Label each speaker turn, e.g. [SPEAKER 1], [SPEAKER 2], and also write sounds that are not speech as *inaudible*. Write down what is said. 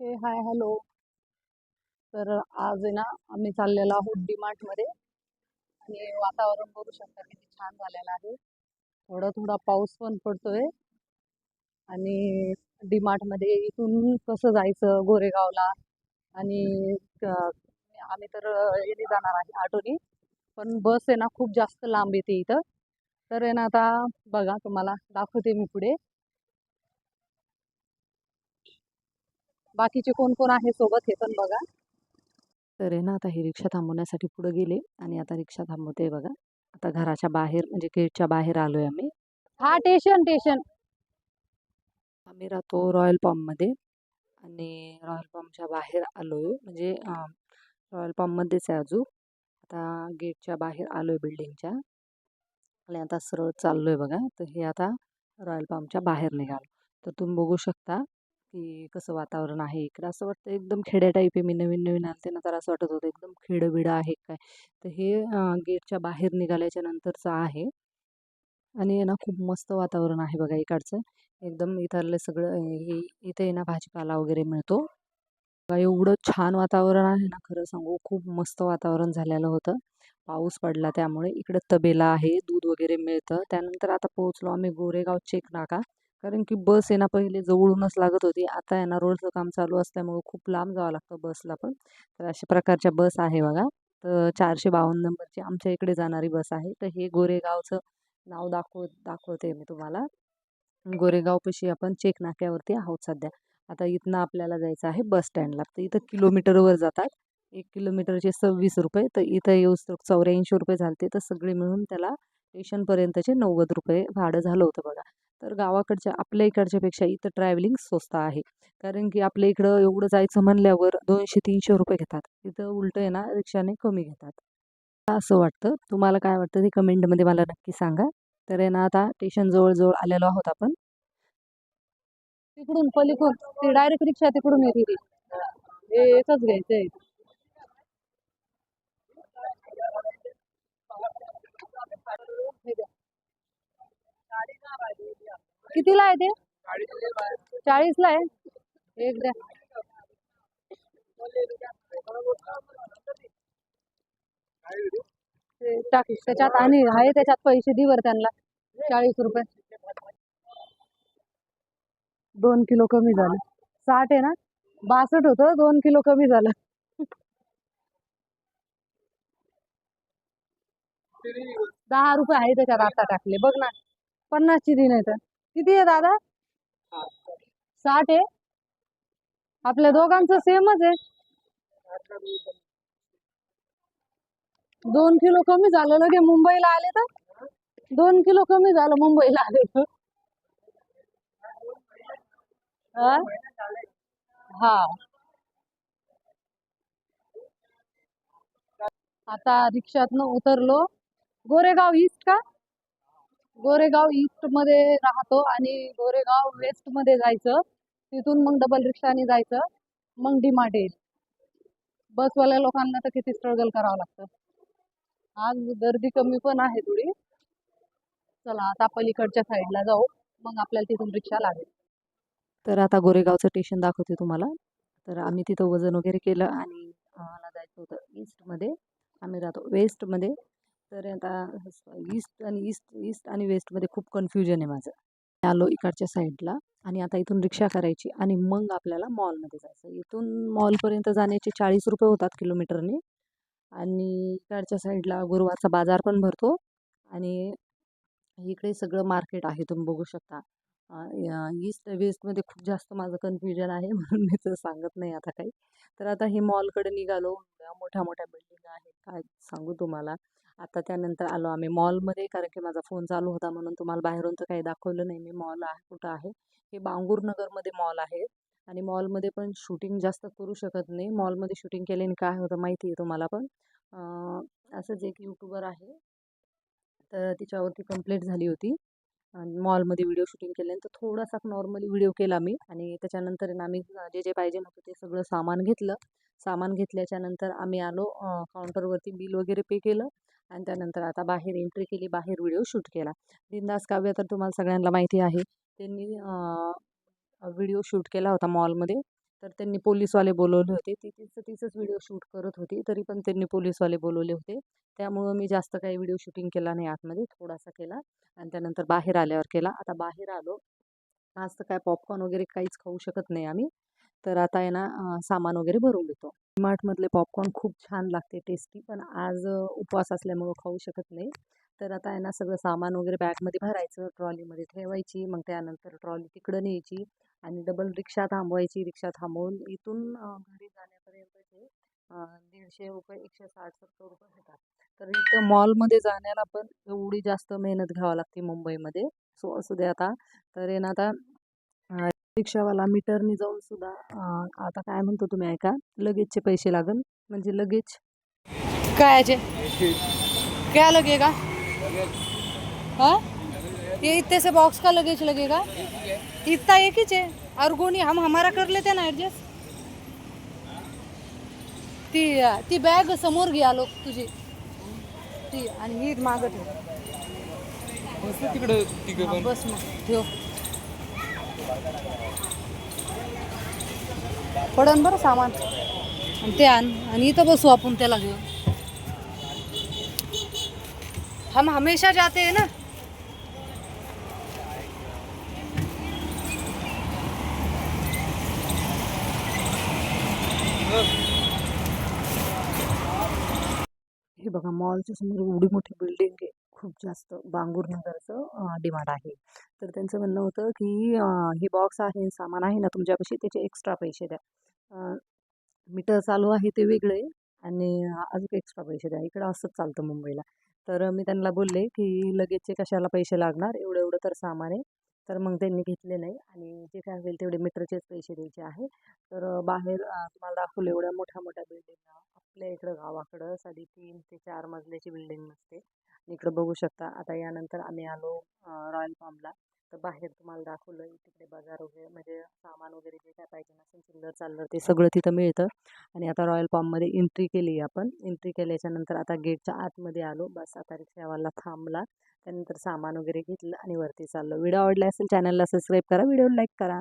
[SPEAKER 1] हे hi hello. तर आज आहे ना आम्ही चाललेलो आहोत डीमार्टमध्ये. आणि वातावरण बघू शकता किती छान झालेलं आहे. थोडा थोडा पाऊस पण पडतोय. आणि डीमार्टमध्ये इथून कसं जायचं गोरेगावला? आणि आम्ही तर येणे जाणार आहे ऑटोनी. पण बस आहे ना खूप जास्त लांब येते इथं. तर आहे ना आता बघा तुम्हाला दाखवते मी पुढे. बाकीचे कोण कोण आहे सोबत हे पण बघा. तर आहे ना आता ही रिक्षा थांबवण्यासाठी पुढे गेले आणि आता रिक्षा थांबवते बघा. आता घराच्या बाहेर म्हणजे गेटच्या बाहेर आलोय आम्ही. हा स्टेशन स्टेशन आम्ही राहतो रॉयलमध्ये आणि रॉयल पम्पच्या बाहेर आलोय. म्हणजे रॉयल पम्पमध्येच आहे अजून. आता गेटच्या बाहेर आलोय बिल्डिंगच्या. आणि आता सरळ चाललोय बघा. तर हे आता रॉयल पम्पच्या बाहेर निघालो. तर तुम्ही बघू शकता की कसं वातावरण आहे इकडं? असं वाटतं एकदम खेड्या टाईप आहे. मी नवीन नवीन आलते ना तर असं वाटत होतं एकदम खेडं बिडं आहे काय? तर हे गेटच्या बाहेर निघाल्याच्या नंतरचं आहे. आणि ना खूप मस्त वातावरण आहे बघा इकडचं. एकदम इथलं सगळं हे इथे ना भाजीपाला वगैरे मिळतो. बघा एवढं छान वातावरण आहे ना खरं सांगू खूप मस्त वातावरण झालेलं होतं. पाऊस पडला त्यामुळे. इकडं तबेला आहे दूध वगैरे मिळतं. त्यानंतर आता पोहोचलो आम्ही गोरेगाव चेक नाका कारण की बस आहे ना पहिले जवळूनच लागत होती. आता आहे ना रोडचं काम चालू असल्यामुळे खूप लांब जावं लागतं बसला पण. तर अशा प्रकारच्या बस आहे बघा. तर चारशे बावन्न नंबरची आमच्या इकडे जाणारी बस आहे. तर हे गोरेगावचं नाव दाखव दाखवते मी तुम्हाला. गोरेगावपाशी आपण चेक नाक्यावरती आहोत सध्या. आता इथनं आपल्याला जायचं आहे बस स्टँडला. तर इथं किलोमीटरवर जातात. एक किलोमीटरचे सव्वीस रुपये. तर इथं येऊस चौऱ्याऐंशी रुपये झालते. तर सगळे मिळून त्याला स्टेशनपर्यंतचे नव्वद रुपये भाडं झालं होतं बघा. तर गावाकडच्या आपल्या इकडच्यापेक्षा इथं ट्रॅव्हलिंग स्वस्त आहे. कारण की आपल्या इकडं एवढं जायचं म्हणल्यावर दोनशे तीनशे रुपये घेतात. इथं उलटं आहे ना रिक्षाने कमी घेतात. असं वाटतं. तुम्हाला काय वाटतं ते कमेंटमध्ये मला नक्की सांगा. तर आहे ना आता स्टेशन जवळजवळ आलेलो आहोत आपण. तिकडून पलीकडून ती डायरेक्ट रिक्षा तिकडून येते ती. हे एकच घ्यायचं आहे कितीला आहे ते? चाळीसला आहे? एक द्या. ते त्याच्यात आणि आहे त्याच्यात पैसे दिवर त्यांना. चाळीस रुपये. दोन किलो कमी झालं. साठ आहे ना? बासठ होतं दोन किलो कमी झालं. दहा रुपये आहे त्याच्यात आता टाकले. बघ ना. पन्नासची दिन आहे तर. किती आहे दादा? साठ आहे. आपल्या दोघांचं सेमच आहे. दोन किलो कमी झालं लगे मुंबईला आले तर? दोन किलो कमी झालं मुंबईला आले तर. हा? आता रिक्षातनं उतरलो. गोरेगाव ईस्ट का? गोरेगाव ईस्टमध्ये राहतो आणि गोरेगाव वेस्टमध्ये जायचं. तिथून मग डबल रिक्षाने जायचं. मग डिमांडे येईल. बसवाल्या लोकांना तर किती स्ट्रगल करावं लागतं. आज गर्दी कमी पण आहे थोडी. चला आता पलीकडच्या साईडला जाऊ. मग आपल्याला तिथून रिक्षा लागेल. तर आता गोरेगावचं स्टेशन दाखवते तुम्हाला. तर आम्ही तिथं वजन वगैरे केलं आणि आम्हाला जायचं होतं ईस्टमध्ये आम्ही राहतो वेस्टमध्ये तर आता ईस्ट आणि ईस्ट ईस्ट आणि वेस्टमध्ये खूप कन्फ्युजन आहे माझं. आलो इकडच्या साईडला आणि आता इथून रिक्षा करायची आणि मग आपल्याला मॉलमध्ये जायचं. इथून मॉलपर्यंत जाण्याचे चाळीस रुपये होतात किलोमीटरने आणि इकडच्या साईडला गुरुवारचा बाजार पण भरतो आणि इकडे सगळं मार्केट आहे तुम्ही बघू शकता. ईस्ट वेस्टमध्ये खूप जास्त माझं कन्फ्युजन आहे *laughs* म्हणून मी तर सांगत नाही आता काही. तर आता हे मॉलकडे निघालो. मोठ्या मोठ्या बिल्डिंग आहेत काय सांगू तुम्हाला? आता त्यानंतर आलो आम्ही मॉलमध्ये कारण की माझा फोन चालू होता म्हणून तुम्हाला बाहेरून तर काही दाखवलं नाही मी मॉल आहे कुठं आहे. हे बांगूरनगरमध्ये मॉल आहे आणि मॉलमध्ये पण शूटिंग जास्त करू शकत नाही. मॉलमध्ये शूटिंग केल्याने काय होतं माहिती आहे तुम्हाला पण. असंच एक यूट्यूबर आहे. तर तिच्यावरती कंप्लेंट झाली होती. मॉलमध्ये व्हिडिओ शूटिंग केल्यानंतर थोडासा नॉर्मली व्हिडिओ केला मी आणि त्याच्यानंतर आम्ही जे जे पाहिजे नव्हतं ते सगळं सामान घेतलं. सामान घेतल्याच्यानंतर आम्ही आलो काउंटरवरती बिल वगैरे पे केलं. आणि त्यानंतर आता बाहेर एंट्री केली बाहेर व्हिडिओ शूट केला. बिंदास काव्य तर तुम्हाला सगळ्यांना माहिती आहे. त्यांनी व्हिडिओ शूट केला होता मॉलमध्ये तर त्यांनी पोलीसवाले बोलवले होते. ती तिचं तिचंच व्हिडिओ शूट करत होती. तरी पण त्यांनी पोलीसवाले बोलवले होते. त्यामुळं मी जास्त काही व्हिडिओ शूटिंग केला नाही आतमध्ये. थोडासा केला. आणि त्यानंतर बाहेर आल्यावर केला. आता बाहेर आलो. आज तर काय पॉपकॉर्न वगैरे काहीच खाऊ शकत नाही आम्ही. तर आता आहे ना सामान वगैरे भरून घेतो मार्टमधले पॉपकॉर्न खूप छान लागते टेस्टी पण आज उपवास असल्यामुळं खाऊ शकत नाही. तर आता आहे ना सगळं सामान वगैरे बॅगमध्ये भरायचं ट्रॉलीमध्ये ठेवायची मग त्यानंतर ट्रॉली तिकडं न्यायची आणि डबल रिक्षा थांबवायची. रिक्षा थांबवून इथून घरी जाण्यापर्यंत ते दीडशे रुपये एकशे साठ सत्तर रुपये होतात. तर इथं मॉलमध्ये जाण्याला पण एवढी जास्त मेहनत घ्यावं लागते मुंबईमध्ये. सो असू दे आता. तर आहे ना आता रिक्षावाला मीटरनी जाऊन सुद्धा आता काय म्हणतो तुम्ही ऐका लगेजचे पैसे लागल म्हणजे लगेज काय क्या लगेगा? हाँ? ये इतने से बॉक्स का लगेज लगेगा? इतना एक ही है और गोनी हम हमारा कर लेते ना ॲडजस्ट ती ती बॅग समोर घ्या लोक तुझी. ती आणि ही मागं ठेव.
[SPEAKER 2] तिकडं तिकडं
[SPEAKER 1] बस मग ठेव. पडन बरं सामान. आणि ते आण आणि इथं बसू आपण त्याला घेऊन. हम हमेशा जाते ना. हे बघा मॉलच्या समोर एवढी मोठी बिल्डिंग आहे. खूप जास्त बांगूर नगरचं डिमांड आहे. तर त्यांचं म्हणणं होतं की हे बॉक्स आहे सामान आहे ना तुमच्यापाशी त्याचे एक्स्ट्रा पैसे द्या. मीटर चालू आहे ते वेगळे आणि अजून एक्स्ट्रा पैसे द्या. इकडं असंच चालतं मुंबईला. तर मी त्यांना बोलले की लगेचचे कशाला पैसे लागणार? एवढं एवढं तर सामान आहे. तर मग त्यांनी घेतले नाही आणि जे काय होईल तेवढे मीटरचेच पैसे द्यायचे आहे. तर बाहेर तुम्हाला दाखवलं एवढ्या मोठ्या मोठ्या बिल्डिंग आपल्या इकडं गावाकडं साधी तीन ते चार मजल्याची बिल्डिंग नसते. आणि इकडं बघू शकता आता यानंतर आम्ही आलो रॉयल फार्मला. तर बाहेर तुम्हाला दाखवलं तिकडे बाजार वगैरे म्हणजे सामान वगैरे जे काय पाहिजे नसेल चिल्लर चाललं ते सगळं तिथं मिळतं. आणि आता रॉयल फार्ममध्ये एंट्री केली आपण. एंट्री केल्याच्यानंतर आता गेटच्या आतमध्ये आलो. बस आता रिक्षावाला थांबला. त्यानंतर सामान वगैरे घेतलं आणि वरती चाललो. व्हिडिओ आवडला असेल चॅनलला सबस्क्राईब करा. व्हिडिओ लाईक करा.